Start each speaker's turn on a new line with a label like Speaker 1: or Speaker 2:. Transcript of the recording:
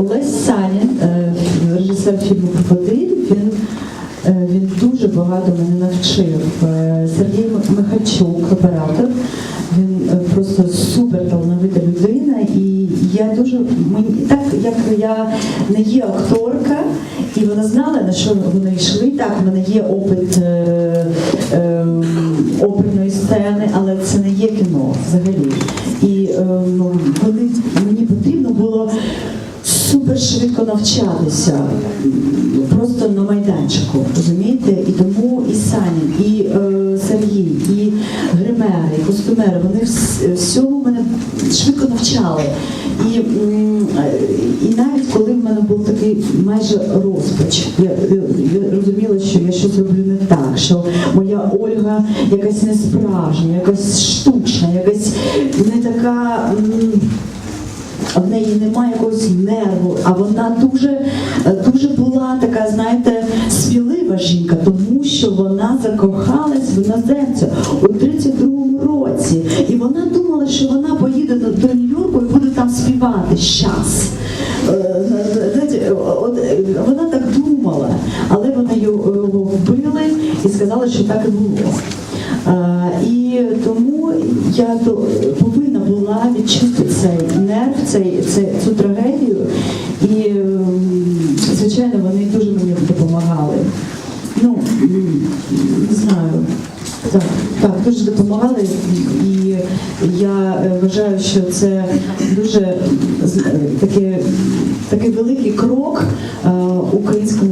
Speaker 1: Олесь Санін, е, режисер фільму Крокодиль, він, е, він дуже багато мене навчив. Е, Сергій Михальчук, оператор, він просто супер талановита людина, і я дуже мені так як я не є акторка, і вона знала на що вони йшли. Так, в мене є опит е, е, оперної сцени, але це не є кіно взагалі. І е, ну, вони, мені потрібно було супер швидко навчатися просто на майданчику, розумієте? І тому і Санін, і е, Сергій, і гримери, і костюмери, вони вс- всьому мене швидко навчали. І, і навіть коли в мене був такий майже розпач, я, я розуміла, що я щось роблю не так, що моя Ольга якась не справжня, якась штучна, якась не така. м, а в неї немає якогось нерву, а вона дуже, е, дуже була така, знаєте, смілива жінка, тому що вона закохалась в іноземця у 32-му році. І вона думала, що вона поїде до, Нью-Йорку і буде там співати щас. Е, е, Вона так думала, але вони його вбили і сказали, що так і було. І тому я повинна була відчути нерв, цей, цей, цю трагедію. І, ем, звичайно, вони дуже мені допомагали. Ну, не знаю. Так, так, дуже допомагали, і я е, вважаю, що це дуже е, такий великий крок е, української